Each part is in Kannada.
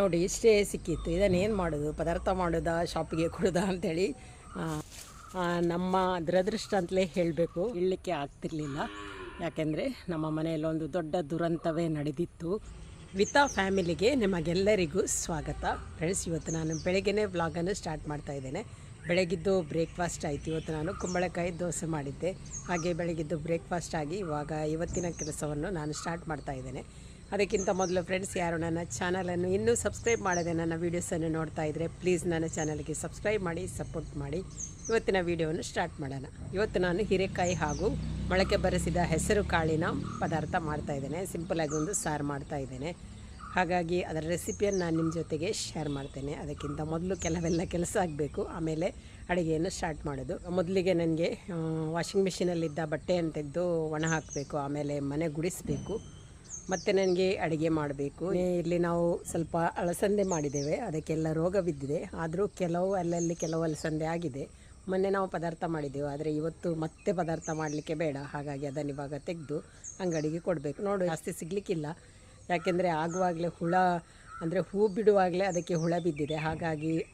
ನೋಡಿ, ಇಷ್ಟೇ ಸಿಕ್ಕಿತ್ತು. ಇದನ್ನು ಏನು ಮಾಡೋದು? ಪದಾರ್ಥ ಮಾಡೋದಾ, ಶಾಪಿಗೆ ಕೊಡೋದಾ ಅಂಥೇಳಿ ನಮ್ಮ ದುರದೃಷ್ಟ ಅಂತಲೇ ಹೇಳಬೇಕು. ಹೇಳಲಿಕ್ಕೆ ಆಗ್ತಿರ್ಲಿಲ್ಲ. ಯಾಕೆಂದರೆ ನಮ್ಮ ಮನೆಯಲ್ಲಿ ಒಂದು ದೊಡ್ಡ ದುರಂತವೇ ನಡೆದಿತ್ತು. ವಿತಾ ಫ್ಯಾಮಿಲಿಗೆ ನಿಮಗೆಲ್ಲರಿಗೂ ಸ್ವಾಗತ. ಫ್ರೆಂಡ್ಸ್, ಇವತ್ತು ನಾನು ಬೆಳಗ್ಗೆನೇ ವ್ಲಾಗನ್ನು ಸ್ಟಾರ್ಟ್ ಮಾಡ್ತಾ ಇದ್ದೇನೆ. ಬೆಳಗಿದ್ದು ಬ್ರೇಕ್ಫಾಸ್ಟ್ ಆಯಿತು. ಇವತ್ತು ನಾನು ಕುಂಬಳಕಾಯಿ ದೋಸೆ ಮಾಡಿದ್ದೆ. ಹಾಗೆ ಬೆಳಗಿದ್ದು ಬ್ರೇಕ್ಫಾಸ್ಟ್ ಆಗಿ ಇವಾಗ ಇವತ್ತಿನ ಕೆಲಸವನ್ನು ನಾನು ಸ್ಟಾರ್ಟ್ ಮಾಡ್ತಾ ಇದ್ದೇನೆ. ಅದಕ್ಕಿಂತ ಮೊದಲು ಫ್ರೆಂಡ್ಸ್ ಯಾರು, ನನ್ನ ಚಾನಲನ್ನು ಇನ್ನೂ ಸಬ್ಸ್ಕ್ರೈಬ್ ಮಾಡದೆ ನನ್ನ ವೀಡಿಯೋಸನ್ನು ನೋಡ್ತಾ ಇದ್ದರೆ ಪ್ಲೀಸ್ ನನ್ನ ಚಾನಲ್ಗೆ ಸಬ್ಸ್ಕ್ರೈಬ್ ಮಾಡಿ ಸಪೋರ್ಟ್ ಮಾಡಿ. ಇವತ್ತಿನ ವೀಡಿಯೋವನ್ನು ಸ್ಟಾರ್ಟ್ ಮಾಡೋಣ. ಇವತ್ತು ನಾನು ಹೀರೆಕಾಯಿ ಹಾಗೂ ಮೊಳಕೆ ಬರೆಸಿದ ಹೆಸರು ಕಾಳಿನ ಪದಾರ್ಥ ಮಾಡ್ತಾ ಇದ್ದೇನೆ. ಸಿಂಪಲಾಗಿ ಒಂದು ಸಾರು ಮಾಡ್ತಾ ಇದ್ದೇನೆ. ಹಾಗಾಗಿ ಅದರ ರೆಸಿಪಿಯನ್ನು ನಾನು ನಿಮ್ಮ ಜೊತೆಗೆ ಶೇರ್ ಮಾಡ್ತೇನೆ. ಅದಕ್ಕಿಂತ ಮೊದಲು ಕೆಲವೆಲ್ಲ ಕೆಲಸ ಆಗಬೇಕು. ಆಮೇಲೆ ಅಡುಗೆಯನ್ನು ಸ್ಟಾರ್ಟ್ ಮಾಡೋದು. ಮೊದಲಿಗೆ ನನಗೆ ವಾಷಿಂಗ್ ಮಿಷಿನಲ್ಲಿದ್ದ ಬಟ್ಟೆಯನ್ನು ತೆಗೆದು ಒಣ ಹಾಕಬೇಕು. ಆಮೇಲೆ ಮನೆ ಗುಡಿಸಬೇಕು. ಮತ್ತು ನನಗೆ ಅಡುಗೆ ಮಾಡಬೇಕು. ಇಲ್ಲಿ ನಾವು ಸ್ವಲ್ಪ ಅಲಸಂದೆ ಮಾಡಿದ್ದೇವೆ. ಅದಕ್ಕೆಲ್ಲ ರೋಗ ಬಿದ್ದಿದೆ. ಆದರೂ ಕೆಲವು ಅಲ್ಲಲ್ಲಿ ಕೆಲವು ಅಲಸಂದೆ ಆಗಿದೆ. ಮೊನ್ನೆ ನಾವು ಪದಾರ್ಥ ಮಾಡಿದ್ದೇವೆ. ಆದರೆ ಇವತ್ತು ಮತ್ತೆ ಪದಾರ್ಥ ಮಾಡಲಿಕ್ಕೆ ಬೇಡ. ಹಾಗಾಗಿ ಅದನ್ನು ಇವಾಗ ತೆಗೆದು ಅಂಗಡಿಗೆ ಕೊಡಬೇಕು. ನೋಡು, ಜಾಸ್ತಿ ಸಿಗಲಿಕ್ಕಿಲ್ಲ. ಯಾಕೆಂದರೆ ಆಗುವಾಗಲೇ ಹುಳ, ಅಂದರೆ ಹೂ ಬಿಡುವಾಗಲೇ ಅದಕ್ಕೆ ಹುಳ ಬಿದ್ದಿದೆ. ಹಾಗಾಗಿ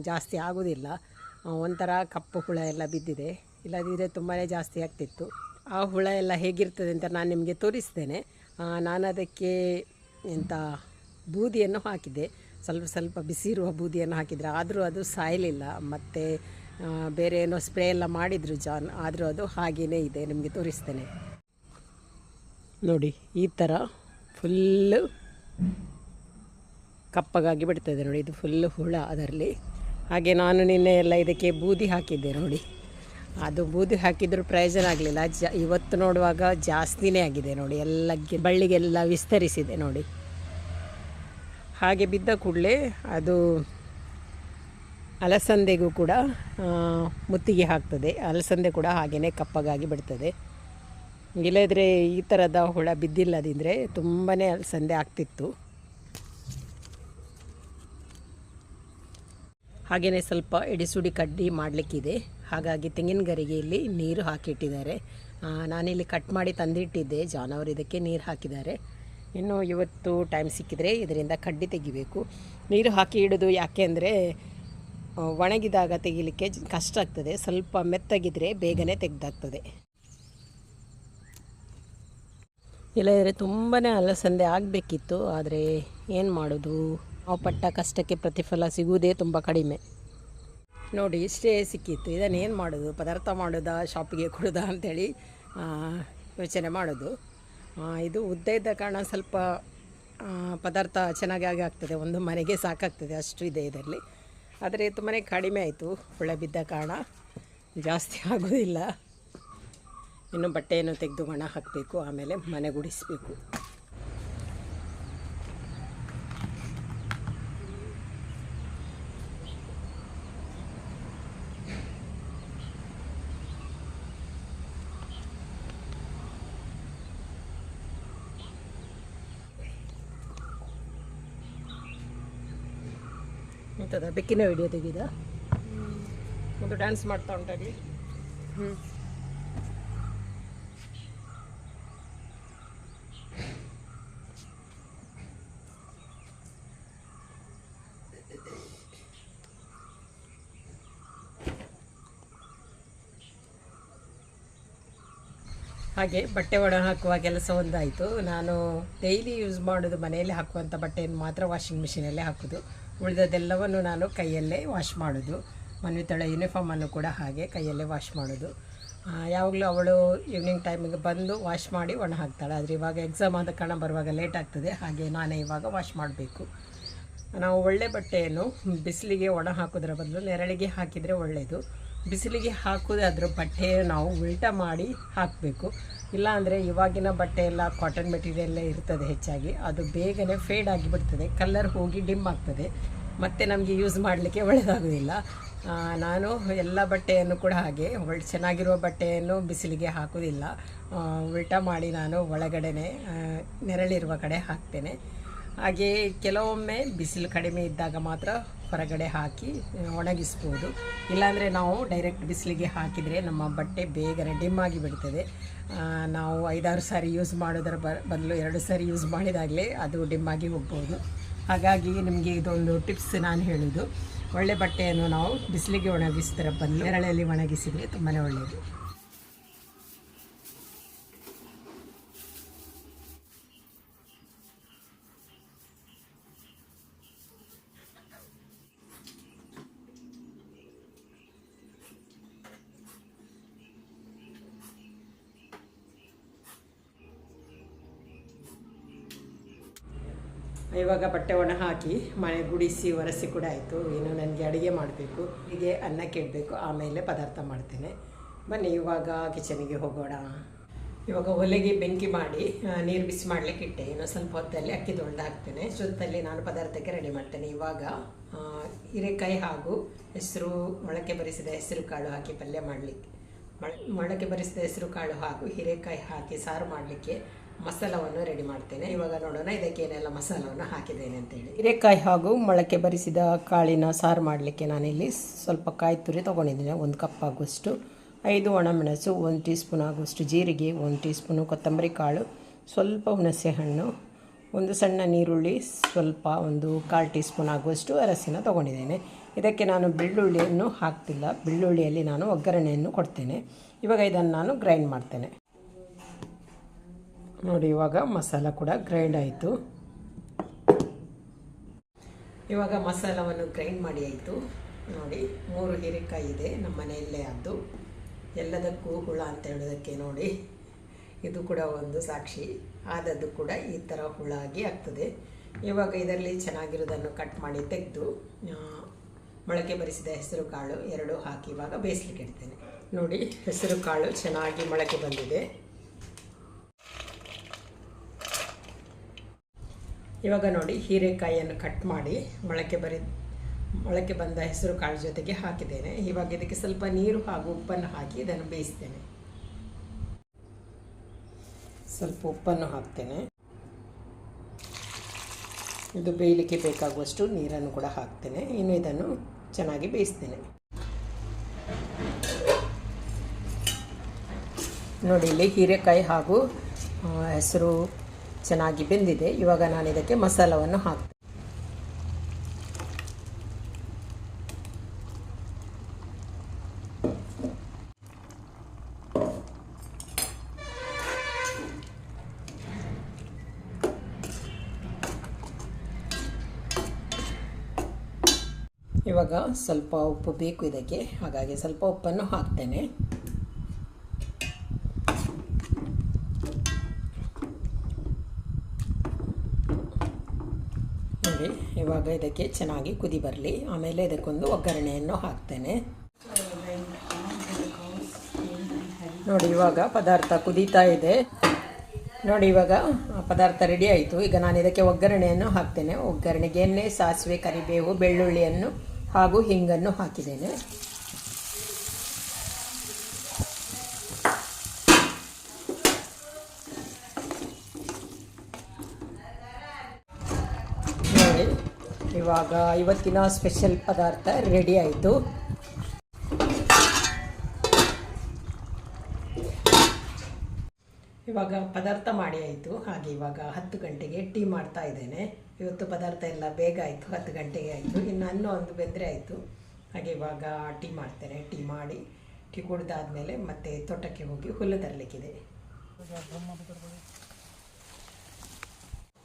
ಜಾಸ್ತಿ ಆಗೋದಿಲ್ಲ. ಒಂಥರ ಕಪ್ಪು ಹುಳ ಎಲ್ಲ ಬಿದ್ದಿದೆ. ಇಲ್ಲದಿದ್ದರೆ ತುಂಬಾ ಜಾಸ್ತಿ ಆಗ್ತಿತ್ತು. ಆ ಹುಳ ಎಲ್ಲ ಹೇಗಿರ್ತದೆ ಅಂತ ನಾನು ನಿಮಗೆ ತೋರಿಸ್ತೇನೆ. ನಾನು ಅದಕ್ಕೆ ಎಂಥ ಬೂದಿಯನ್ನು ಹಾಕಿದೆ ಸ್ವಲ್ಪ ಸ್ವಲ್ಪ ಬಿಸಿ ಇರುವ ಬೂದಿಯನ್ನು ಹಾಕಿದರೆ ಆದರೂ ಅದು ಸಾಯಲಿಲ್ಲ. ಮತ್ತು ಬೇರೆ ಏನೋ ಸ್ಪ್ರೇ ಎಲ್ಲ ಮಾಡಿದರು ಜಾನ್, ಆದರೂ ಅದು ಹಾಗೇ ಇದೆ, ನಿಮಗೆ ತೋರಿಸ್ತೇನೆ. ನೋಡಿ, ಈ ಥರ ಫುಲ್ಲು ಕಪ್ಪಗಾಗಿ ಬಿಡ್ತದೆ ನೋಡಿ, ಇದು ಫುಲ್ಲು ಹುಳ ಅದರಲ್ಲಿ. ಹಾಗೆ ನಾನು ನಿನ್ನೆ ಎಲ್ಲ ಇದಕ್ಕೆ ಬೂದಿ ಹಾಕಿದ್ದೆ ನೋಡಿ. ಅದು ಬೂದಿ ಹಾಕಿದ್ರು ಪ್ರಯೋಜನ ಆಗಲಿಲ್ಲ. ಇವತ್ತು ನೋಡುವಾಗ ಜಾಸ್ತಿನೇ ಆಗಿದೆ ನೋಡಿ. ಎಲ್ಲ ಬಳ್ಳಿಗೆಲ್ಲ ವಿಸ್ತರಿಸಿದೆ ನೋಡಿ. ಹಾಗೆ ಬಿದ್ದ ಕೂಡಲೇ ಅದು ಅಲಸಂದೆಗೂ ಕೂಡ ಮುತ್ತಿಗೆ ಹಾಕ್ತದೆ. ಅಲಸಂದೆ ಕೂಡ ಹಾಗೆಯೇ ಕಪ್ಪಗಾಗಿ ಬಿಡ್ತದೆ. ಇಲ್ಲದ್ರೆ ಈ ಥರದ ಹುಳ ಬಿದ್ದಿಲ್ಲದಿದ್ದರೆ ತುಂಬಾ ಅಲಸಂದೆ ಆಗ್ತಿತ್ತು. ಹಾಗೆಯೇ ಸ್ವಲ್ಪ ಎಡಿಸುಡಿ ಕಡ್ಡಿ ಮಾಡಲಿಕ್ಕಿದೆ. ಹಾಗಾಗಿ ತೆಂಗಿನ ಗರಿಗೆಯಲ್ಲಿ ನೀರು ಹಾಕಿಟ್ಟಿದ್ದಾರೆ. ನಾನಿಲ್ಲಿ ಕಟ್ ಮಾಡಿ ತಂದಿಟ್ಟಿದ್ದೆ. ಜಾನ್ ಅವರು ಇದಕ್ಕೆ ನೀರು ಹಾಕಿದ್ದಾರೆ. ಇನ್ನು ಇವತ್ತು ಟೈಮ್ ಸಿಕ್ಕಿದರೆ ಇದರಿಂದ ಕಡ್ಡಿ ತೆಗಿಬೇಕು. ನೀರು ಹಾಕಿ ಇಡೋದು ಯಾಕೆ ಅಂದರೆ ಒಣಗಿದಾಗ ತೆಗಿಲಿಕ್ಕೆ ಕಷ್ಟ ಆಗ್ತದೆ. ಸ್ವಲ್ಪ ಮೆತ್ತಗಿದ್ರೆ ಬೇಗನೆ ತೆಗೆದಾಗ್ತದೆ. ಇಲ್ಲದ್ರೆ ತುಂಬಾ ಅಲಸಂದೆ ಆಗಬೇಕಿತ್ತು. ಆದರೆ ಏನು ಮಾಡೋದು? ನಾವು ಪಟ್ಟ ಕಷ್ಟಕ್ಕೆ ಪ್ರತಿಫಲ ಸಿಗುವುದೇ ತುಂಬ ಕಡಿಮೆ. ನೋಡಿ, ಇಷ್ಟೇ ಸಿಕ್ಕಿತ್ತು. ಇದನ್ನು ಏನು ಮಾಡೋದು? ಪದಾರ್ಥ ಮಾಡೋದಾ? ಶಾಪಿಗೆ ಕೊಡೋದಾ ಅಂಥೇಳಿ ಯೋಚನೆ ಮಾಡೋದು. ಇದು ಉದ್ದ ಇದ್ದ ಕಾರಣ ಸ್ವಲ್ಪ ಪದಾರ್ಥ ಚೆನ್ನಾಗಿ ಆಗಿ ಆಗ್ತದೆ. ಒಂದು ಮನೆಗೆ ಸಾಕಾಗ್ತದೆ. ಅಷ್ಟು ಇದೆ ಇದರಲ್ಲಿ. ಆದರೆ ತುಂಬಾ ಕಡಿಮೆ ಆಯಿತು. ಹುಳ ಬಿದ್ದ ಕಾರಣ. ಜಾಸ್ತಿ ಆಗೋದಿಲ್ಲ. ಇನ್ನು ಬಟ್ಟೆಯನ್ನು ತೆಗೆದು ಒಣ ಹಾಕಬೇಕು. ಆಮೇಲೆ ಮನೆ ಬೆಕ್ಕಿನ ವಿಡಿಯೋ ತೆಗೆದ? ಒಂದು ಡ್ಯಾನ್ಸ್ ಮಾಡ್ತಾ ಉಂಟಾಗಿ ಹ್ಞೂ ಹಾಗೆ ಬಟ್ಟೆ ಒಣ ಹಾಕುವ ಕೆಲಸ ಒಂದಾಯಿತು. ನಾನು ಡೈಲಿ ಯೂಸ್ ಮಾಡೋದು ಮನೆಯಲ್ಲಿ ಹಾಕುವಂಥ ಬಟ್ಟೆಯನ್ನು ಮಾತ್ರ ವಾಷಿಂಗ್ ಮಿಷಿನಲ್ಲೇ ಹಾಕೋದು. ಉಳಿದದ್ದೆಲ್ಲವನ್ನು ನಾನು ಕೈಯಲ್ಲೇ ವಾಶ್ ಮಾಡೋದು. ಮನ್ವಿತಳ ಯೂನಿಫಾರ್ಮನ್ನು ಕೂಡ ಹಾಗೆ ಕೈಯಲ್ಲೇ ವಾಶ್ ಮಾಡೋದು. ಯಾವಾಗಲೂ ಅವಳು ಈವ್ನಿಂಗ್ ಟೈಮಿಗೆ ಬಂದು ವಾಶ್ ಮಾಡಿ ಒಣ ಹಾಕ್ತಾಳೆ. ಆದರೆ ಇವಾಗ ಎಕ್ಸಾಮ್ ಆದ ಕಾರಣ ಬರುವಾಗ ಲೇಟ್ ಆಗ್ತದೆ. ಹಾಗೆ ನಾನೇ ಇವಾಗ ವಾಶ್ ಮಾಡಬೇಕು. ನಾವು ಒಳ್ಳೆ ಬಟ್ಟೆಯನ್ನು ಬಿಸಿಲಿಗೆ ಒಣ ಹಾಕೋದ್ರ ಬದಲು ನೆರಳಿಗೆ ಹಾಕಿದರೆ ಒಳ್ಳೆಯದು. ಬಿಸಿಲಿಗೆ ಹಾಕೋದಾದ್ರ ಬಟ್ಟೆ ನಾವು ಉಲ್ಟಾ ಮಾಡಿ ಹಾಕಬೇಕು. ಇಲ್ಲಾಂದರೆ ಇವಾಗಿನ ಬಟ್ಟೆ ಎಲ್ಲ ಕಾಟನ್ ಮೆಟೀರಿಯಲ್ಲೇ ಇರ್ತದೆ ಹೆಚ್ಚಾಗಿ. ಅದು ಬೇಗನೆ ಫೇಡ್ ಆಗಿಬಿಡ್ತದೆ. ಕಲರ್ ಹೋಗಿ ಡಿಮ್ ಆಗ್ತದೆ. ಮತ್ತು ನಮಗೆ ಯೂಸ್ ಮಾಡಲಿಕ್ಕೆ ಒಳ್ಳೆಯದಾಗೋದಿಲ್ಲ ನಾನು ಎಲ್ಲ ಬಟ್ಟೆಯನ್ನು ಕೂಡ ಹಾಗೆ ಒಳ್ಳೆ ಚೆನ್ನಾಗಿರುವ ಬಟ್ಟೆಯನ್ನು ಬಿಸಿಲಿಗೆ ಹಾಕೋದಿಲ್ಲ. ಉಲ್ಟ ಮಾಡಿ ನಾನು ಒಳಗಡೆನೆ ನೆರಳಿರುವ ಕಡೆ ಹಾಕ್ತೇನೆ. ಹಾಗೆ ಕೆಲವೊಮ್ಮೆ ಬಿಸಿಲು ಕಡಿಮೆ ಇದ್ದಾಗ ಮಾತ್ರ ಹೊರಗಡೆ ಹಾಕಿ ಒಣಗಿಸ್ಬೋದು. ಇಲ್ಲಾಂದರೆ ನಾವು ಡೈರೆಕ್ಟ್ ಬಿಸಿಲಿಗೆ ಹಾಕಿದರೆ ನಮ್ಮ ಬಟ್ಟೆ ಬೇಗನೆ ಡಿಮ್ ಆಗಿ ಬಿಡ್ತದೆ. ನಾವು ಐದಾರು ಸಾರಿ ಯೂಸ್ ಮಾಡೋದರ ಬದಲು ಎರಡು ಸಾರಿ ಯೂಸ್ ಮಾಡಿದಾಗಲೇ ಅದು ಡಿಮ್ ಆಗಿ ಹೋಗ್ಬೋದು. ಹಾಗಾಗಿ ನಿಮಗೆ ಇದೊಂದು ಟಿಪ್ಸ್ ನಾನು ಹೇಳೋದು. ಒಳ್ಳೆ ಬಟ್ಟೆಯನ್ನು ನಾವು ಬಿಸಿಲಿಗೆ ಒಣಗಿಸಿದ್ರ ಬಂದು ನೆರಳಲ್ಲಿ ಒಣಗಿಸಿದರೆ ತುಂಬಾ ಒಳ್ಳೆಯದು ಇವಾಗ ಬಟ್ಟೆ ಒಣ ಹಾಕಿ ಮನೆ ಗುಡಿಸಿ ಒರೆಸಿ ಕೂಡ ಆಯಿತು. ಏನು ನನಗೆ ಅಡುಗೆ ಮಾಡಬೇಕು. ಹೀಗೆ ಅನ್ನ ಇಡಬೇಕು ಆಮೇಲೆ ಪದಾರ್ಥ ಮಾಡ್ತೇನೆ. ಬನ್ನಿ, ಇವಾಗ ಕಿಚನಿಗೆ ಹೋಗೋಣ. ಇವಾಗ ಒಲೆಗೆ ಬೆಂಕಿ ಮಾಡಿ ನೀರು ಬಿಸಿ ಮಾಡಲಿಕ್ಕೆ ಇಟ್ಟೆ. ಇನ್ನು ಸ್ವಲ್ಪ ಹೊತ್ತಲ್ಲಿ ಅಕ್ಕಿ ತೊಳೆದು ಹಾಕ್ತೇನೆ ಸುತ್ತಲ್ಲಿ ನಾನು ಪದಾರ್ಥಕ್ಕೆ ರೆಡಿ ಮಾಡ್ತೇನೆ. ಇವಾಗ ಹಿರೇಕಾಯಿ ಹಾಗೂ ಹೆಸರು, ಮೊಳಕೆ ಬರಿಸಿದ ಹೆಸರು ಕಾಳು ಹಾಕಿ ಪಲ್ಯ ಮಾಡಲಿಕ್ಕೆ. ಮೊಳ- ಮೊಳಕೆ ಬರಿಸಿದ ಹೆಸರು ಕಾಳು ಹಾಗೂ ಹೀರೆಕಾಯಿ ಹಾಕಿ ಸಾರು ಮಾಡಲಿಕ್ಕೆ ಮಸಾಲವನ್ನು ರೆಡಿ ಮಾಡ್ತೇನೆ. ಇವಾಗ ನೋಡೋಣ ಇದಕ್ಕೆ ಏನೆಲ್ಲ ಮಸಾಲವನ್ನು ಹಾಕಿದ್ದೇನೆ ಅಂತೇಳಿ ಹೀರೆಕಾಯಿ ಹಾಗೂ ಮೊಳಕೆ ಬರಿಸಿದ ಕಾಳಿನ ಸಾರು ಮಾಡಲಿಕ್ಕೆ ನಾನಿಲ್ಲಿ ಸ್ವಲ್ಪ ಕಾಯಿ ತುರಿ ತೊಗೊಂಡಿದ್ದೇನೆ. ಒಂದು ಕಪ್ ಆಗುವಷ್ಟು. ಐದು ಒಣಮೆಣಸು, ಒಂದು ಟೀ ಸ್ಪೂನ್ ಆಗುವಷ್ಟು ಜೀರಿಗೆ, ಒಂದು ಟೀ ಸ್ಪೂನು ಕೊತ್ತಂಬರಿ ಕಾಳು, ಸ್ವಲ್ಪ ಹುಣಸೆ ಹಣ್ಣು, ಒಂದು ಸಣ್ಣ ನೀರುಳ್ಳಿ, ಸ್ವಲ್ಪ ಒಂದು ಕಾಲು ಟೀ ಸ್ಪೂನ್ ಆಗುವಷ್ಟು ಅರಸಿನ ತೊಗೊಂಡಿದ್ದೇನೆ. ಇದಕ್ಕೆ ನಾನು ಬೆಳ್ಳುಳ್ಳಿಯನ್ನು ಹಾಕ್ತಿಲ್ಲ. ಬೆಳ್ಳುಳ್ಳಿಯಲ್ಲಿ ನಾನು ಒಗ್ಗರಣೆಯನ್ನು ಕೊಡ್ತೇನೆ. ಇವಾಗ ಇದನ್ನು ನಾನು ಗ್ರೈಂಡ್ ಮಾಡ್ತೇನೆ. ನೋಡಿ, ಇವಾಗ ಮಸಾಲ ಕೂಡ ಗ್ರೈಂಡ್ ಆಯಿತು. ಇವಾಗ ಮಸಾಲವನ್ನು ಗ್ರೈಂಡ್ ಮಾಡಿ ಆಯಿತು. ನೋಡಿ, ಮೂರು ಹೀರೆಕಾಯಿ ಇದೆ, ನಮ್ಮ ಮನೆಯಲ್ಲೇ ಅದು ಎಲ್ಲದಕ್ಕೂ ಹುಳ ಅಂತ ಹೇಳೋದಕ್ಕೆ ನೋಡಿ, ಇದು ಕೂಡ ಒಂದು ಸಾಕ್ಷಿ. ಆದದ್ದು ಕೂಡ ಈ ಥರ ಹುಳ ಆಗಿ ಆಗ್ತದೆ. ಇವಾಗ ಇದರಲ್ಲಿ ಚೆನ್ನಾಗಿರೋದನ್ನು ಕಟ್ ಮಾಡಿ ತೆಗೆದು ಮೊಳಕೆ ಬರಿಸಿದ ಹೆಸರು ಕಾಳು ಎರಡು ಹಾಕಿ ಇವಾಗ ಬೇಯಿಸ್ಲಿಕ್ಕೆ ಇಡ್ತೇನೆ. ನೋಡಿ, ಹೆಸರು ಕಾಳು ಚೆನ್ನಾಗಿ ಮೊಳಕೆ ಬಂದಿದೆ. ಇವಾಗ ನೋಡಿ ಹೀರೆಕಾಯಿಯನ್ನು ಕಟ್ ಮಾಡಿ ಮೊಳಕೆ ಬರಿ ಮೊಳಕೆ ಬಂದ ಹೆಸರು ಕಾಳು ಜೊತೆಗೆ ಹಾಕಿದ್ದೇನೆ. ಇವಾಗ ಇದಕ್ಕೆ ಸ್ವಲ್ಪ ನೀರು ಹಾಗೂ ಉಪ್ಪನ್ನು ಹಾಕಿ ಇದನ್ನು ಬೇಯಿಸ್ತೇನೆ. ಸ್ವಲ್ಪ ಉಪ್ಪನ್ನು ಹಾಕ್ತೇನೆ. ಇದು ಬೇಯಲಿಕ್ಕೆ ಬೇಕಾಗುವಷ್ಟು ನೀರನ್ನು ಕೂಡ ಹಾಕ್ತೇನೆ. ಇನ್ನು ಇದನ್ನು ಚೆನ್ನಾಗಿ ಬೇಯಿಸ್ತೇನೆ. ನೋಡಿ, ಇಲ್ಲಿ ಹೀರೆಕಾಯಿ ಹಾಗೂ ಹೆಸರು ಚೆನ್ನಾಗಿ ಬೆಂದಿದೆ. ಇವಾಗ ನಾನು ಇದಕ್ಕೆ ಮಸಾಲವನ್ನು ಹಾಕ್ತೀನಿ. ಇವಾಗ ಸ್ವಲ್ಪ ಉಪ್ಪು ಬೇಕು ಇದಕ್ಕೆ. ಹಾಗಾಗಿ ಸ್ವಲ್ಪ ಉಪ್ಪನ್ನು ಹಾಕ್ತೇನೆ ನೋಡಿ ಇವಾಗ ಇದಕ್ಕೆ ಚೆನ್ನಾಗಿ ಕುದಿ ಬರಲಿ. ಆಮೇಲೆ ಇದಕ್ಕೊಂದು ಒಗ್ಗರಣೆಯನ್ನು ಹಾಕ್ತೇನೆ. ನೋಡಿ, ಇವಾಗ ಪದಾರ್ಥ ಕುದೀತಾ ಇದೆ. ನೋಡಿ, ಇವಾಗ ಪದಾರ್ಥ ರೆಡಿ ಆಯಿತು. ಈಗ ನಾನು ಇದಕ್ಕೆ ಒಗ್ಗರಣೆಯನ್ನು ಹಾಕ್ತೇನೆ. ಒಗ್ಗರಣೆಗೆ ಎಣ್ಣೆ, ಸಾಸಿವೆ, ಕರಿಬೇವು, ಬೆಳ್ಳುಳ್ಳಿಯನ್ನು ಹಾಗೂ ಹಿಂಗನ್ನು ಹಾಕಿದ್ದೇನೆ ನೋಡಿ ಇವಾಗ ಇವತ್ತಿನ ಸ್ಪೆಷಲ್ ಪದಾರ್ಥ ರೆಡಿ ಆಯಿತು. ಇವಾಗ ಪದಾರ್ಥ ಮಾಡಿ ಆಯಿತು. ಹಾಗೆ ಇವಾಗ ಹತ್ತು ಗಂಟೆಗೆ ಟೀ ಮಾಡ್ತಾ ಇದ್ದೇನೆ. ಇವತ್ತು ಪದಾರ್ಥ ಎಲ್ಲ ಬೇಗ ಆಯಿತು, ಹತ್ತು ಗಂಟೆಗೆ ಆಯಿತು. ಇನ್ನು ಅನ್ನ ಒಂದು ಬೆಂದರೆ ಆಯಿತು. ಹಾಗೆ ಇವಾಗ ಟೀ ಮಾಡ್ತೇನೆ. ಟೀ ಮಾಡಿ, ಟೀ ಕುಡಿದಾದ್ಮೇಲೆ ಮತ್ತೆ ತೋಟಕ್ಕೆ ಹೋಗಿ ಹುಲ್ಲು ತರಲಿಕ್ಕಿದೆ.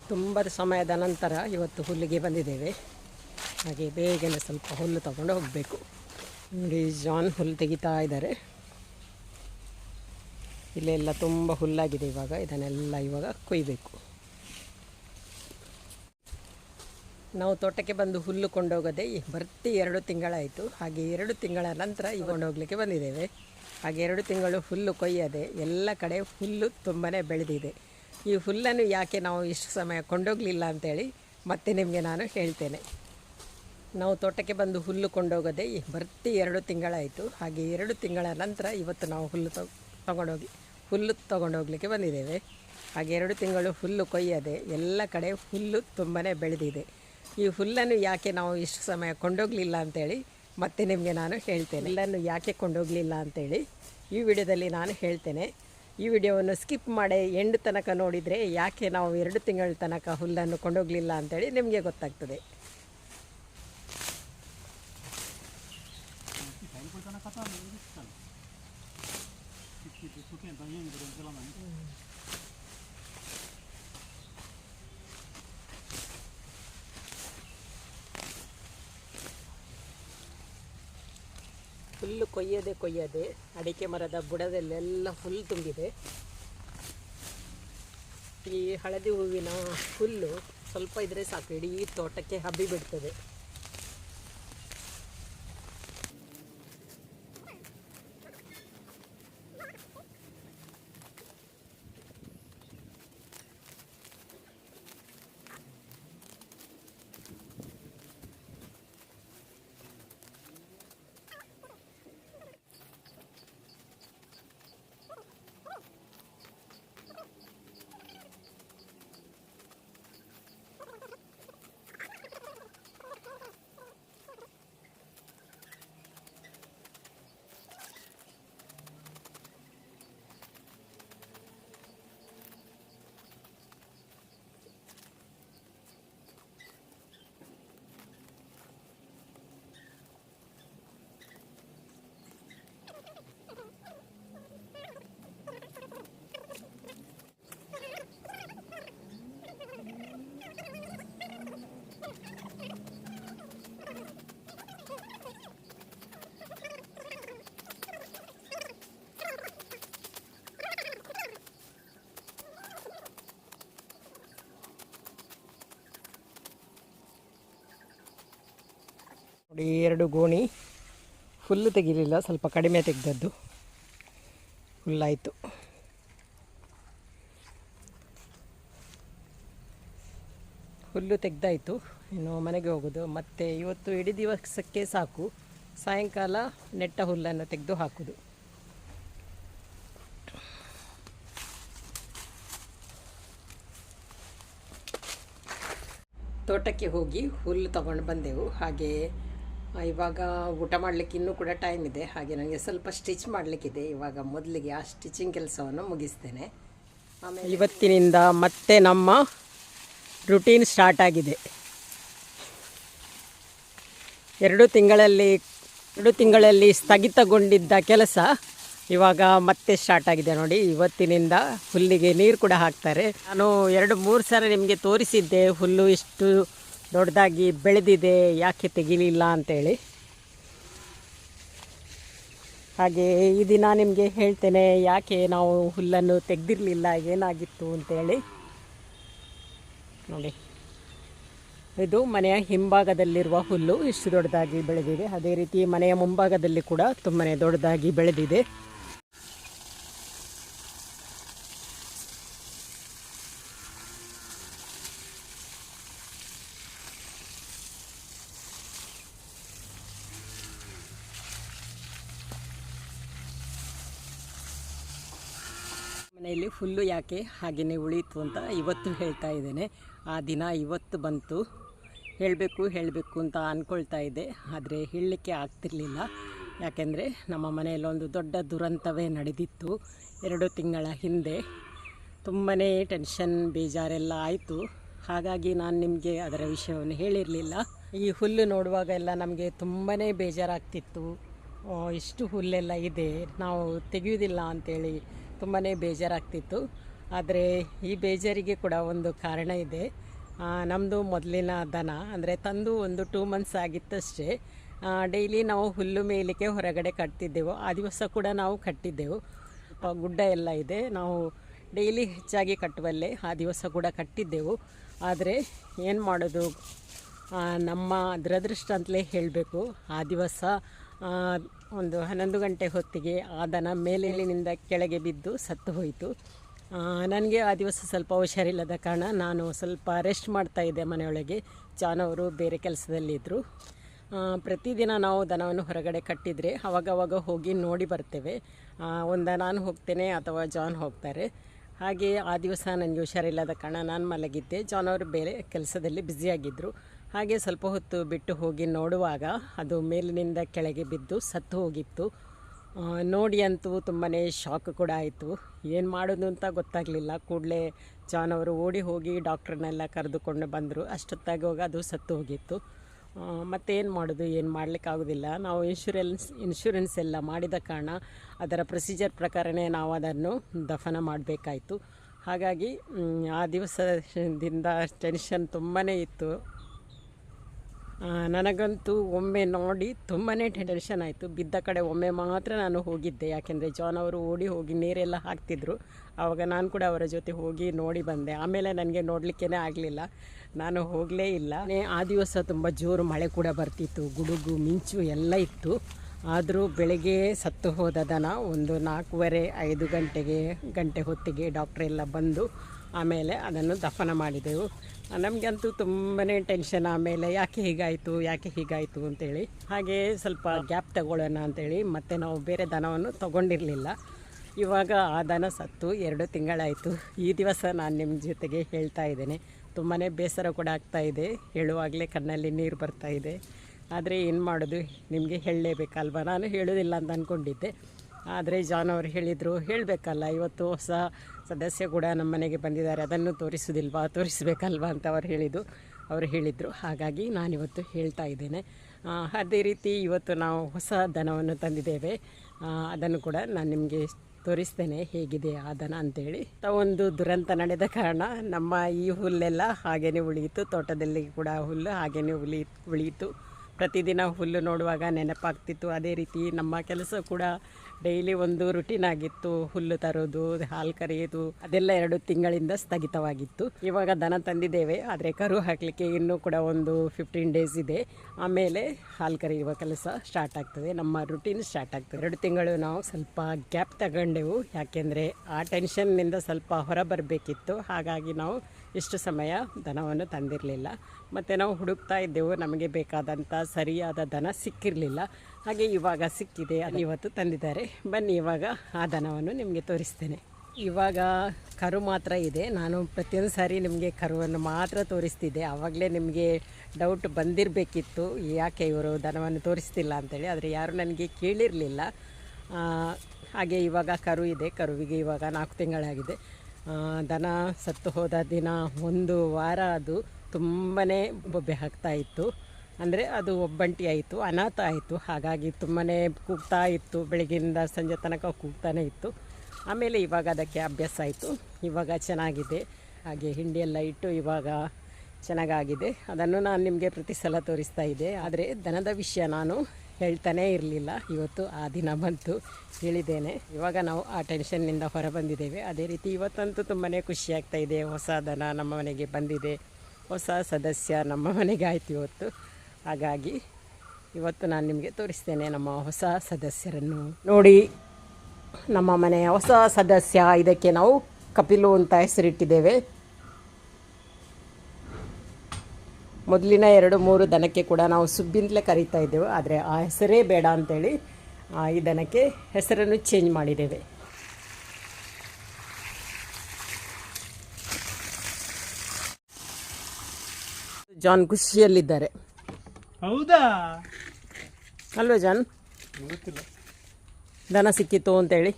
ತುಂಬ ಸಮಯದ ನಂತರ ಇವತ್ತು ಹುಲ್ಲಿಗೆ ಬಂದಿದ್ದೇವೆ. ಹಾಗೆ ಬೇಗನೆ ಸ್ವಲ್ಪ ಹುಲ್ಲು ತಗೊಂಡು ಹೋಗಬೇಕು. ನೋಡಿ, ಜಾನ್ ಹುಲ್ಲು ತೆಗಿತಾ ಇದ್ದಾರೆ. ಇಲ್ಲೆಲ್ಲ ತುಂಬ ಹುಲ್ಲಾಗಿದೆ ಇವಾಗ. ಇದನ್ನೆಲ್ಲ ಇವಾಗ ಕೊಯ್ಬೇಕು. ನಾವು ತೋಟಕ್ಕೆ ಬಂದು ಹುಲ್ಲು ಕೊಂಡೋಗದೆ ಬರ್ತಿ ಎರಡು ತಿಂಗಳಾಯಿತು. ಹಾಗೆ ಎರಡು ತಿಂಗಳ ನಂತರ ಕೊಂಡೋಗ್ಲಿಕ್ಕೆ ಬಂದಿದ್ದೇವೆ. ಹಾಗೆ ಎರಡು ತಿಂಗಳು ಹುಲ್ಲು ಕೊಯ್ಯದೆ ಎಲ್ಲ ಕಡೆ ಹುಲ್ಲು ತುಂಬಾ ಬೆಳೆದಿದೆ. ಈ ಹುಲ್ಲನ್ನು ಯಾಕೆ ನಾವು ಇಷ್ಟು ಸಮಯ ಕೊಂಡೋಗಲಿಲ್ಲ ಅಂತೇಳಿ ಮತ್ತೆ ನಿಮಗೆ ನಾನು ಹೇಳ್ತೇನೆ. ನಾವು ತೋಟಕ್ಕೆ ಬಂದು ಹುಲ್ಲು ಕೊಂಡೋಗೋದೆ ಬರ್ತಿ ಎರಡು ತಿಂಗಳಾಯಿತು. ಹಾಗೆ ಎರಡು ತಿಂಗಳ ನಂತರ ಇವತ್ತು ನಾವು ಹುಲ್ಲು ತಗೊಂಡೋಗಿ, ಹುಲ್ಲು ತಗೊಂಡೋಗ್ಲಿಕ್ಕೆ ಬಂದಿದ್ದೇವೆ. ಹಾಗೆ ಎರಡು ತಿಂಗಳು ಹುಲ್ಲು ಕೊಯ್ಯದೆ ಎಲ್ಲ ಕಡೆ ಹುಲ್ಲು ತುಂಬಾ ಬೆಳೆದಿದೆ. ಈ ಹುಲ್ಲನ್ನು ಯಾಕೆ ನಾವು ಇಷ್ಟು ಸಮಯ ಕೊಂಡೋಗಲಿಲ್ಲ ಅಂತೇಳಿ ಮತ್ತೆ ನಿಮಗೆ ನಾನು ಹೇಳ್ತೇನೆ. ಹುಲ್ಲನ್ನು ಯಾಕೆ ಕೊಂಡೋಗಲಿಲ್ಲ ಅಂತೇಳಿ ಈ ವಿಡಿಯೋದಲ್ಲಿ ನಾನು ಹೇಳ್ತೇನೆ. ಈ ವಿಡಿಯೋವನ್ನು ಸ್ಕಿಪ್ ಮಾಡಿ ಎಂಡ್ ತನಕ ನೋಡಿದರೆ ಯಾಕೆ ನಾವು ಎರಡು ತಿಂಗಳ ತನಕ ಹುಲ್ಲನ್ನು ಕೊಂಡೋಗಲಿಲ್ಲ ಅಂತೇಳಿ ನಿಮಗೆ ಗೊತ್ತಾಗ್ತದೆ. ಫುಲ್ಲು ಕೊಯ್ಯದೆ ಕೊಯ್ಯದೆ. ಅಡಿಕೆ ಮರದ ಬುಡದಲ್ಲೆಲ್ಲ ಫುಲ್ ತುಂಬಿದೆ. ಈ ಹಳದಿ ಹೂವಿನ ಹುಲ್ಲು ಸ್ವಲ್ಪ ಇದ್ರೆ ಸಾಕು. ಇಡೀ ತೋಟಕ್ಕೆ ಹಬ್ಬಿ ಬಿಡ್ತದೆ. ನೋಡಿ, ಎರಡು ಗೋಣಿ. ಫುಲ್ಲು ತೆಗಿಲಿಲ್ಲ, ಸ್ವಲ್ಪ ಕಡಿಮೆ ತೆಗೆದದ್ದು. ಫುಲ್ಲಾಯಿತು ಹುಲ್ಲು ತೆಗ್ದಾಯಿತು. ಇನ್ನು ಮನೆಗೆ ಹೋಗೋದು. ಮತ್ತು ಇವತ್ತು ಇಡೀ ದಿವಸಕ್ಕೆ ಸಾಕು. ಸಾಯಂಕಾಲ ನೆಟ್ಟ ಹುಲ್ಲನ್ನು ತೆಗೆದು ಹಾಕೋದು. ತೋಟಕ್ಕೆ ಹೋಗಿ ಹುಲ್ಲು ತಗೊಂಡು ಬಂದೆವು. ಹಾಗೆ ಇವಾಗ ಊಟ ಮಾಡಲಿಕ್ಕೆ ಇನ್ನೂ ಕೂಡ ಟೈಮ್ ಇದೆ. ಹಾಗೆ ನನಗೆ ಸ್ವಲ್ಪ ಸ್ಟಿಚ್ ಮಾಡಲಿಕ್ಕಿದೆ. ಇವಾಗ ಮೊದಲಿಗೆ ಆ ಸ್ಟಿಚಿಂಗ್ ಕೆಲಸವನ್ನು ಮುಗಿಸ್ತೇನೆ. ಆಮೇಲೆ ಇವತ್ತಿನಿಂದ ಮತ್ತೆ ನಮ್ಮ ರುಟೀನ್ ಸ್ಟಾರ್ಟ್ ಆಗಿದೆ. ಎರಡು ತಿಂಗಳಲ್ಲಿ ಎರಡು ತಿಂಗಳಲ್ಲಿ ಸ್ಥಗಿತಗೊಂಡಿದ್ದ ಕೆಲಸ ಇವಾಗ ಮತ್ತೆ ಸ್ಟಾರ್ಟ್ ಆಗಿದೆ ನೋಡಿ. ಇವತ್ತಿನಿಂದ ಹುಲ್ಲಿಗೆ ನೀರು ಕೂಡ ಹಾಕ್ತಾರೆ. ನಾನು ಎರಡು, ಮೂರು ಸಲ ನಿಮಗೆ ತೋರಿಸಿದ್ದೆ ಹುಲ್ಲು ಇಷ್ಟು ದೊಡ್ಡದಾಗಿ ಬೆಳೆದಿದೆ, ಯಾಕೆ ತೆಗಿಲಿಲ್ಲ ಅಂತೇಳಿ. ಹಾಗೆ ಈ ದಿನ ನಿಮಗೆ ಹೇಳ್ತೇನೆ, ಯಾಕೆ ನಾವು ಹುಲ್ಲನ್ನು ತೆಗೆದಿರಲಿಲ್ಲ, ಏನಾಗಿತ್ತು ಅಂತೇಳಿ. ನೋಡಿ. ಇದು ಮನೆಯ ಹಿಂಭಾಗದಲ್ಲಿರುವ ಹುಲ್ಲು, ಇಷ್ಟು ದೊಡ್ಡದಾಗಿ ಬೆಳೆದಿದೆ. ಅದೇ ರೀತಿ ಮನೆಯ ಮುಂಭಾಗದಲ್ಲಿ ಕೂಡ ತುಂಬಾ ದೊಡ್ಡದಾಗಿ ಬೆಳೆದಿದೆ. ಫುಲ್ಲು ಯಾಕೆ ಹಾಗೆಯೇ ಉಳೀತು ಅಂತ ಇವತ್ತು ಹೇಳ್ತಾ ಇದ್ದೇನೆ. ಆ ದಿನ ಇವತ್ತು ಬಂತು. ಹೇಳಬೇಕು ಹೇಳಬೇಕು ಅಂತ ಅಂದ್ಕೊಳ್ತಾ ಇದ್ದೆ. ಆದರೆ ಹೇಳಲಿಕ್ಕೆ ಆಗ್ತಿರಲಿಲ್ಲ. ಯಾಕೆಂದರೆ ನಮ್ಮ ಮನೆಯಲ್ಲೊಂದು ದೊಡ್ಡ ದುರಂತವೇ ನಡೆದಿತ್ತು. ಎರಡು ತಿಂಗಳ ಹಿಂದೆ ತುಂಬಾ ಟೆನ್ಷನ್, ಬೇಜಾರೆಲ್ಲ ಆಯಿತು. ಹಾಗಾಗಿ ನಾನು ನಿಮಗೆ ಅದರ ವಿಷಯವನ್ನು ಹೇಳಿರಲಿಲ್ಲ. ಈ ಹುಲ್ಲು ನೋಡುವಾಗ ಎಲ್ಲ ನಮಗೆ ತುಂಬಾ ಬೇಜಾರಾಗ್ತಿತ್ತು. ಇಷ್ಟು ಹುಲ್ಲೆಲ್ಲ ಇದೆ. ನಾವು ತೆಗೆಯೋದಿಲ್ಲ ಅಂತೇಳಿ ತುಂಬಾ ಬೇಜಾರಾಗ್ತಿತ್ತು. ಆದರೆ ಈ ಬೇಜಾರಿಗೆ ಕೂಡ ಒಂದು ಕಾರಣ ಇದೆ. ನಮ್ಮದು ಮೊದಲಿನ ದನ, ಅಂದರೆ ತಂದು ಒಂದು ಟೂ ಮಂತ್ಸ್ ಆಗಿತ್ತಷ್ಟೇ. ಡೈಲಿ ನಾವು ಹುಲ್ಲು ಮೇಯಲಿಕ್ಕೆ ಹೊರಗಡೆ ಕಟ್ತಿದ್ದೆವು. ಆ ದಿವಸ ಕೂಡ ನಾವು ಕಟ್ಟಿದ್ದೆವು. ಗುಡ್ಡ ಎಲ್ಲ ಇದೆ. ನಾವು ಡೈಲಿ ಹೆಚ್ಚಾಗಿ ಕಟ್ಟುವಲ್ಲೆ ಆ ದಿವಸ ಕೂಡ ಕಟ್ಟಿದ್ದೆವು. ಆದರೆ ಏನು ಮಾಡೋದು? ನಮ್ಮ ದುರದೃಷ್ಟ ಅಂತಲೇ ಹೇಳಬೇಕು. ಆ ದಿವಸ ಒಂದು ಹನ್ನೊಂದು ಗಂಟೆ ಹೊತ್ತಿಗೆ ಆ ದನ ಮೇಲಿನಿಂದ ಕೆಳಗೆ ಬಿದ್ದು ಸತ್ತು ಹೋಯಿತು. ನನಗೆ ಆ ದಿವಸ ಸ್ವಲ್ಪ ಹುಷಾರಿಲ್ಲದ ಕಾರಣ ನಾನು ಸ್ವಲ್ಪ ರೆಸ್ಟ್ ಮಾಡ್ತಾ ಇದ್ದೆ ಮನೆಯೊಳಗೆ. ಜಾನವರು ಬೇರೆ ಕೆಲಸದಲ್ಲಿದ್ದರು ಪ್ರತಿದಿನ ನಾವು ದನವನ್ನು ಹೊರಗಡೆ ಕಟ್ಟಿದರೆ ಅವಾಗವಾಗ ಹೋಗಿ ನೋಡಿ ಬರ್ತೇವೆ. ಒಂದ ನಾನು ಹೋಗ್ತೇನೆ ಅಥವಾ ಜಾನ್ ಹೋಗ್ತಾರೆ. ಹಾಗೆ ಆ ದಿವಸ ನನಗೆ ಹುಷಾರಿಲ್ಲದ ಕಾರಣ ನಾನು ಮಲಗಿದ್ದೆ. ಜಾನ್ ಅವರು ಬೇರೆ ಕೆಲಸದಲ್ಲಿ ಬ್ಯುಸಿಯಾಗಿದ್ದರು ಹಾಗೆ ಸ್ವಲ್ಪ ಹೊತ್ತು ಬಿಟ್ಟು ಹೋಗಿ ನೋಡುವಾಗ ಅದು ಮೇಲಿನಿಂದ ಕೆಳಗೆ ಬಿದ್ದು ಸತ್ತು ಹೋಗಿತ್ತು. ನೋಡಿ ಅಂತೂ ತುಂಬಾ ಶಾಕ್ ಕೂಡ ಆಯಿತು. ಏನು ಮಾಡೋದು ಅಂತ ಗೊತ್ತಾಗಲಿಲ್ಲ. ಕೂಡಲೇ ಜಾನ್ ಅವರು ಓಡಿ ಹೋಗಿ ಡಾಕ್ಟ್ರನ್ನೆಲ್ಲ ಕರೆದುಕೊಂಡು ಬಂದರು. ಅಷ್ಟೊತ್ತಾಗಿ ಹೋಗಿ ಅದು ಸತ್ತು ಹೋಗಿತ್ತು. ಮತ್ತೇನು ಮಾಡೋದು, ಏನು ಮಾಡಲಿಕ್ಕಾಗೋದಿಲ್ಲ ನಾವು ಇನ್ಶೂರೆನ್ಸ್ ಇನ್ಶೂರೆನ್ಸ್ ಎಲ್ಲ ಮಾಡಿದ ಕಾರಣ ಅದರ ಪ್ರೊಸೀಜರ್ ಪ್ರಕಾರನೇ ನಾವು ಅದನ್ನು ದಫನ ಮಾಡಬೇಕಾಯಿತು. ಹಾಗಾಗಿ ಆ ದಿವಸದಿಂದ ಟೆನ್ಷನ್ ತುಂಬಾ ಇತ್ತು. ನನಗಂತೂ ಒಮ್ಮೆ ನೋಡಿ ತುಂಬಾ ಟೆನ್ಷನ್ ಆಯಿತು. ಬಿದ್ದ ಕಡೆ ಒಮ್ಮೆ ಮಾತ್ರ ನಾನು ಹೋಗಿದ್ದೆ. ಯಾಕೆಂದರೆ ಜಾನ್ ಅವರು ಓಡಿ ಹೋಗಿ ನೀರೆಲ್ಲ ಹಾಕ್ತಿದ್ರು. ಆವಾಗ ನಾನು ಕೂಡ ಅವರ ಜೊತೆ ಹೋಗಿ ನೋಡಿ ಬಂದೆ. ಆಮೇಲೆ ನನಗೆ ನೋಡಲಿಕ್ಕೇ ಆಗಲಿಲ್ಲ. ನಾನು ಹೋಗಲೇ ಇಲ್ಲ. ಆ ದಿವಸ ತುಂಬ ಜೋರು ಮಳೆ ಕೂಡ ಬರ್ತಿತ್ತು. ಗುಡುಗು, ಮಿಂಚು ಎಲ್ಲ ಇತ್ತು. ಆದರೂ ಬೆಳಗ್ಗೆ ಸತ್ತು ಹೋದ ದನ ಒಂದು ನಾಲ್ಕೂವರೆ, ಐದು ಗಂಟೆಗೆ, ಗಂಟೆ ಹೊತ್ತಿಗೆ ಡಾಕ್ಟ್ರೆಲ್ಲ ಬಂದು ಆಮೇಲೆ ಅದನ್ನು ದಫನ ಮಾಡಿದೆವು. ನಮಗಂತೂ ತುಂಬಾ ಟೆನ್ಷನ್ ಆಮೇಲೆ ಯಾಕೆ ಹೀಗಾಯಿತು ಯಾಕೆ ಹೀಗಾಯಿತು ಅಂತೇಳಿ. ಹಾಗೆ ಸ್ವಲ್ಪ ಗ್ಯಾಪ್ ತಗೊಳ್ಳೋಣ ಅಂತೇಳಿ ಮತ್ತೆ ನಾವು ಬೇರೆ ದನವನ್ನು ತಗೊಂಡಿರಲಿಲ್ಲ. ಇವಾಗ ಆ ದನ ಸತ್ತು, ಎರಡು ತಿಂಗಳಾಯಿತು. ಈ ದಿವಸ ನಾನು ನಿಮ್ಮ ಜೊತೆಗೆ ಹೇಳ್ತಾ ಇದ್ದೇನೆ. ತುಂಬಾ ಬೇಸರ ಕೂಡ ಆಗ್ತಾ ಇದೆ. ಹೇಳುವಾಗಲೇ ಕಣ್ಣಲ್ಲಿ ನೀರು ಬರ್ತಾ ಇದೆ. ಆದರೆ ಏನು ಮಾಡೋದು? ನಿಮಗೆ ಹೇಳಲೇಬೇಕಲ್ವ? ನಾನು ಹೇಳೋದಿಲ್ಲ ಅಂತ ಅಂದ್ಕೊಂಡಿದ್ದೆ ಆದರೆ ಜಾನ್ ಅವರು ಹೇಳಿದರು, ಹೇಳಬೇಕಲ್ಲ, ಇವತ್ತು ಹೊಸ ಸದಸ್ಯ ಕೂಡ ನಮ್ಮ ಮನೆಗೆ ಬಂದಿದ್ದಾರೆ, ಅದನ್ನು ತೋರಿಸೋದಿಲ್ವಾ ತೋರಿಸಬೇಕಲ್ವಾ ಅಂತ ಅವರು ಹೇಳಿದ್ದು, ಅವರು ಹೇಳಿದರು. ಹಾಗಾಗಿ ನಾನಿವತ್ತು ಹೇಳ್ತಾ ಇದ್ದೇನೆ. ಅದೇ ರೀತಿ ಇವತ್ತು ನಾವು ಹೊಸ ದನವನ್ನು ತಂದಿದ್ದೇವೆ. ಅದನ್ನು ಕೂಡ ನಾನು ನಿಮಗೆ ತೋರಿಸ್ತೇನೆ, ಹೇಗಿದೆ ಆ ದನ ಅಂತೇಳಿ. ಒಂದು ದುರಂತ ನಡೆದ ಕಾರಣ ನಮ್ಮ ಈ ಹುಲ್ಲೆಲ್ಲ ಹಾಗೇ ಉಳಿಯಿತು, ತೋಟದಲ್ಲಿ ಕೂಡ ಹುಲ್ಲು ಹಾಗೇ ಉಳಿ, ಉಳಿಯಿತು. ಪ್ರತಿದಿನ ಹುಲ್ಲು ನೋಡುವಾಗ ನೆನಪಾಗ್ತಿತ್ತು. ಅದೇ ರೀತಿ ನಮ್ಮ ಕೆಲಸ ಕೂಡ ಡೈಲಿ ಒಂದು ರುಟೀನ್ ಆಗಿತ್ತು. ಹುಲ್ಲು ತರೋದು, ಹಾಲು ಕರೆಯೋದು, ಅದೆಲ್ಲ ಎರಡು ತಿಂಗಳಿಂದ ಸ್ಥಗಿತವಾಗಿತ್ತು. ಇವಾಗ ದನ ತಂದಿದ್ದೇವೆ, ಆದರೆ ಕರು ಹಾಕಲಿಕ್ಕೆ ಇನ್ನೂ ಕೂಡ ಒಂದು ಫಿಫ್ಟೀನ್ ಡೇಸ್ ಇದೆ. ಆಮೇಲೆ ಹಾಲು ಕರೆಯುವ ಕೆಲಸ ಸ್ಟಾರ್ಟ್ ಆಗ್ತದೆ. ನಮ್ಮ ರುಟೀನ್ ಸ್ಟಾರ್ಟ್ ಆಗ್ತದೆ. ಎರಡು ತಿಂಗಳು ನಾವು ಸ್ವಲ್ಪ ಗ್ಯಾಪ್ ತಗೊಂಡೆವು. ಯಾಕೆಂದರೆ ಆ ಟೆನ್ಷನ್ನಿಂದ ಸ್ವಲ್ಪ ಹೊರ ಬರಬೇಕಿತ್ತು. ಹಾಗಾಗಿ ನಾವು ಇಷ್ಟು ಸಮಯ ದನವನ್ನು ತಂದಿರಲಿಲ್ಲ. ಮತ್ತು ನಾವು ಹುಡುಕ್ತಾ ಇದ್ದೆವು, ನಮಗೆ ಬೇಕಾದಂಥ ಸರಿಯಾದ ದನ ಸಿಕ್ಕಿರಲಿಲ್ಲ. ಹಾಗೆ ಇವಾಗ ಸಿಕ್ಕಿದೆ, ಅದು ಇವತ್ತು ತಂದಿದ್ದಾರೆ. ಬನ್ನಿ ಇವಾಗ ಆ ದನವನ್ನು ನಿಮಗೆ ತೋರಿಸ್ತೇನೆ. ಇವಾಗ ಕರು ಮಾತ್ರ ಇದೆ. ನಾನು ಪ್ರತಿಯೊಂದು ಸಾರಿ ನಿಮಗೆ ಕರುವನ್ನು ಮಾತ್ರ ತೋರಿಸ್ತಿದ್ದೆ. ಆವಾಗಲೇ ನಿಮಗೆ ಡೌಟ್ ಬಂದಿರಬೇಕಿತ್ತು, ಯಾಕೆ ಇವರು ದನವನ್ನು ತೋರಿಸ್ತಿಲ್ಲ ಅಂತೇಳಿ, ಆದರೆ ಯಾರು ನನಗೆ ಕೇಳಿರಲಿಲ್ಲ. ಹಾಗೆ ಇವಾಗ ಕರು ಇದೆ. ಕರುವಿಗೆ ಇವಾಗ ನಾಲ್ಕು ತಿಂಗಳಾಗಿದೆ. ದನ ಸತ್ತು ಹೋದ ದಿನ ಒಂದು ವಾರ ಅದು ತುಂಬಾ ಬೊಬ್ಬೆ ಹಾಕ್ತಾ ಇತ್ತು. ಅಂದರೆ ಅದು ಒಬ್ಬಂಟಿ ಆಯಿತು, ಅನಾಥ ಆಯಿತು. ಹಾಗಾಗಿ ತುಂಬಾ ಕೂಗ್ತಾ ಇತ್ತು. ಬೆಳಗ್ಗಿಂದ ಸಂಜೆ ತನಕ ಕೂಗ್ತಾನೆ ಇತ್ತು. ಆಮೇಲೆ ಇವಾಗ ಅದಕ್ಕೆ ಅಭ್ಯಾಸ ಆಯಿತು. ಇವಾಗ ಚೆನ್ನಾಗಿದೆ. ಹಾಗೆ ಹಿಂಡಿಯೆಲ್ಲ ಇಟ್ಟು ಇವಾಗ ಚೆನ್ನಾಗಾಗಿದೆ. ಅದನ್ನು ನಾನು ನಿಮಗೆ ಪ್ರತಿ ಸಲ ತೋರಿಸ್ತಾ ಇದ್ದೆ. ಆದರೆ ದನದ ವಿಷಯ ನಾನು ಹೇಳ್ತಾನೇ ಇರಲಿಲ್ಲ. ಇವತ್ತು ಆ ದಿನ ಬಂತು ಹೇಳಿದ್ದೇನೆ. ಇವಾಗ ನಾವು ಆ ಟೆನ್ಷನ್ನಿಂದ ಹೊರ ಬಂದಿದ್ದೇವೆ. ಅದೇ ರೀತಿ ಇವತ್ತಂತೂ ತುಂಬಾ ಖುಷಿಯಾಗ್ತಾ ಇದೆ. ಹೊಸ ದನ ನಮ್ಮ ಮನೆಗೆ ಬಂದಿದೆ. ಹೊಸ ಸದಸ್ಯ ನಮ್ಮ ಮನೆಗೆ ಆಯ್ತು ಇವತ್ತು. ಹಾಗಾಗಿ ಇವತ್ತು ನಾನು ನಿಮಗೆ ತೋರಿಸ್ತೇನೆ ನಮ್ಮ ಹೊಸ ಸದಸ್ಯರನ್ನು ನೋಡಿ. ನಮ್ಮ ಮನೆಯ ಹೊಸ ಸದಸ್ಯ, ಇದಕ್ಕೆ ನಾವು ಕಪಿಲು ಅಂತ ಹೆಸರಿಟ್ಟಿದ್ದೇವೆ. ಮೊದಲಿನ ಎರಡು ಮೂರು ದನಕ್ಕೆ ಕೂಡ ನಾವು ಸುಬ್ಬಿಂದಲೇ ಕರೀತಾ ಇದ್ದೆವು, ಆದರೆ ಆ ಹೆಸರೇ ಬೇಡ ಅಂತೇಳಿ ಈ ದನಕ್ಕೆ ಹೆಸರನ್ನು ಚೇಂಜ್ ಮಾಡಿದ್ದೇವೆ. ಜಾನ್ ಖುಷಿಯಲ್ಲಿದ್ದಾರೆ. ಹೌದಾ? ಅಲ್ವಾ ಜಾನ್? ಗೊತ್ತಿಲ್ಲ. ದನ ಸಿಕ್ಕಿತ್ತು ಅಂತೇಳಿ.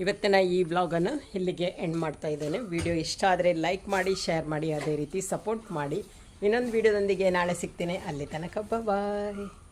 ಇವತ್ತಿನ ಈ ಬ್ಲಾಗನ್ನು ಇಲ್ಲಿಗೆ ಎಂಡ್ ಮಾಡ್ತಾ ಇದ್ದೇನೆ. ವಿಡಿಯೋ ಇಷ್ಟ ಆದರೆ ಲೈಕ್ ಮಾಡಿ ಶೇರ್ ಮಾಡಿ ಅದೇ ರೀತಿ ಸಪೋರ್ಟ್ ಮಾಡಿ. ಇನ್ನೊಂದು ವಿಡಿಯೋದೊಂದಿಗೆ ನಾಳೆ ಸಿಗ್ತೀನಿ. ಅಲ್ಲಿ ತನಕ ಬಾಯ್